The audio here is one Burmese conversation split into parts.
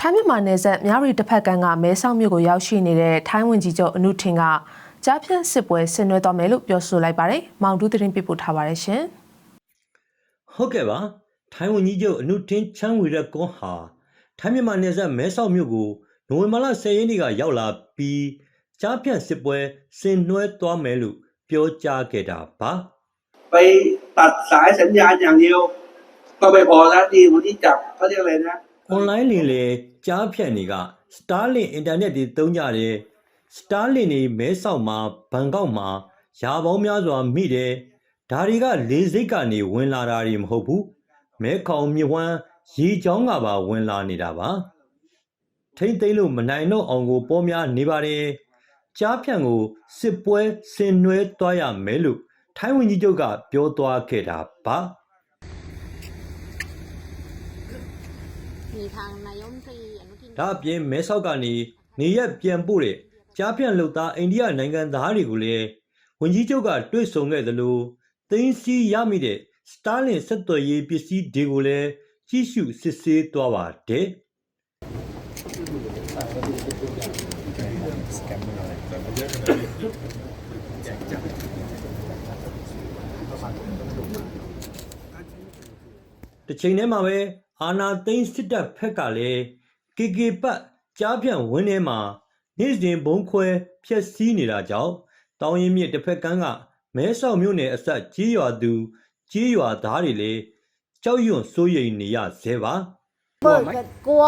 ထိုင်းမြန်မာနယ်စပ်မြရီတစ်ဖက်ကန်းကမဲဆောက်မြို့ကိုရောက်ရှိနေတဲ့ထိုင်းဝန်ကြီးချုပ်အနုထင်ကကြားဖြတ်စစ်ပွဲဆင်နွှဲသွားမယ်လို့ပြောဆိုလိုက်ပါတယ်။မောင်တူးသတင်းပြပို့ထားပါတယ်ရှင်။ ဟုတ်ကဲ့ပါထိုင်းဝန်ကြီးချုပ်အနုထင်းချမ်းဝီရက်ကွန်ဟာထိုင်းမြန်မာနယ်စပ်မဲဆောက်မြို့ကိုနိုဝင်ဘာလ10ရက်နေ့ကရောက်လာပြီးကြားဖြတ်စစ်ပွဲဆင်နွှဲသွားမယ်လို့ပြောကြားခဲ့တာပါ ไปตัดสายสัญญาณอย่างเดียว ก็ไม่พอแล้วที่วันที่จับเขาเรียกอะไรนะ အွန်လိုင်းလင်လေကြားဖြတ်နေက Starlink အင်တာနက်တွေသုံးကြတယ် Starlink တွေမဲဆောက်မှာဘန်ကောက်မှာရာပေါင်းများစွာမိတယ်ဒါတွေကလေစိတ်ကနေဝင်လာတာတွေမဟုတ်ဘူးမဲခေါင်မြစ်ဝမ်းရေချောင်းကပါဝင်လာနေတာပါထိမ့်သိမ့်လို့မနိုင်တော့အောင်ကိုပေါ်များနေပါတယ်ကြားဖြန့်ကိုစစ်ပွဲဆင်နွှဲသွားရမယ်လို့ထိုင်းဝန်ကြီးချုပ်ကပြောသွားခဲ့တာပါ ဒါအပြင်မဲဆောက်ကနေနေရက်ပြန်ပို့တဲ့ကြားဖြန့်လှုပ်သားအိန္ဒိယနိုင်ငံသားတွေကိုလည်းဝန်ကြီးချုပ်ကတွေ့ဆုံခဲ့သလိုသိန်းစီရမိတဲ့ Starlink ဆက်သွယ်ရေးပစ္စည်းတွေကိုလည်းကြီးစုစစ်ဆေးသွားပါတယ်တစ်ချိန်တည်းမှာပဲ အာနာသိန်းစစ်တပ်ဖက်ကလည်း KK ပတ်ကြားဖြန့်ဝင်းထဲမှာနေ့စဉ်ဘုံခွဲဖျက်ဆီးနေတာကြောင့်တောင်ရင်မြစ်တစ်ဖက်ကမ်းကမဲဆောက်မြို့နယ်အဆက်ကြီးရွာသူကြီးရွာသားတွေလည်းကြောက်ရွံ့စိုးရိမ်နေရဆဲပါ เปิดกันกลัว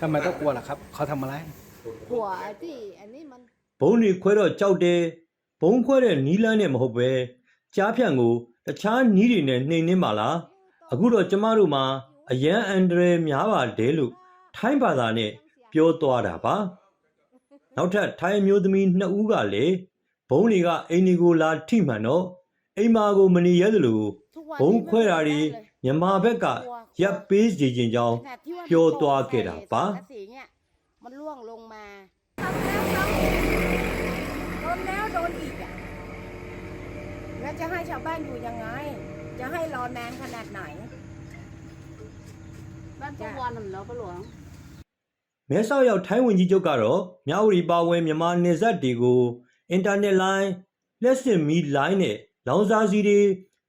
ทำไมต้องกลัวล่ะครับ เขาทำอะไร กลัวที่อันนี้มัน ဘုံတွေခွဲတော့ကြောက်တယ်ဘုံခွဲတဲ့နီးလန်းနဲ့မဟုတ်ပဲကြားဖြန့်ကိုတခြားနီးတွေနဲ့နှိမ်နှင်းပါလား အခုတော့ကျမတို့မှာအရန်အန်ဒရယ်များပါတယ်လို့ထိုင်းဘာသာနဲ့ပြောသွားတာပါနောက်ထပ်ထိုင်းအမျိုးသမီးနှစ်ဦးကလည်းဘုံတွေကအိမ်တွေကိုလာထိမှန်တော့အိမ်မာကိုမနေရသလို ทุกวัน ဘုံခွဲတာတွေမြန်မာဘက်ကရပ်ပေးစီခြင်းကြောင့် ขนาดที่ว่า ပြောသွားခဲ့တာပါ สังกะสีเนี่ยมันร่วงลงมา โดนแล้วโดนอีกอ่ะ แล้วจะให้ชาวบ้านอยู่ยังไง จะให้รอนานขนาดไหน บ้านทุกวันนั่นเหรอป้าหลวง မဲဆောက်ရောက်ထိုင်းဝန်ကြီးချုပ်ကတော့မြဝတီပါဝင်မြန်မာနယ်စပ်တွေကိုအင်တာနက်လိုင်းလက်စစ်မီလိုင်းနဲ့လောင်စာစီတွေ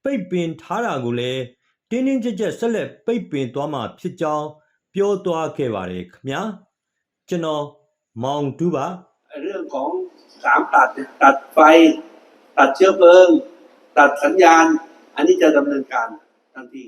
ပိတ်ပင်ထားတာကိုလည်းတင်းတင်းကြပ်ကြပ်ဆက်လက်ပိတ်ပင်သွားမှာဖြစ်ကြောင်းပြောသွားခဲ့ပါတယ်ခင်ဗျာကျွန်တော်မောင်တူပါ เรื่องของสามตัดเนี่ยตัดไฟ ตัดเชื้อเพลิง ตัดสัญญาณ อันนี้จะดำเนินการทันที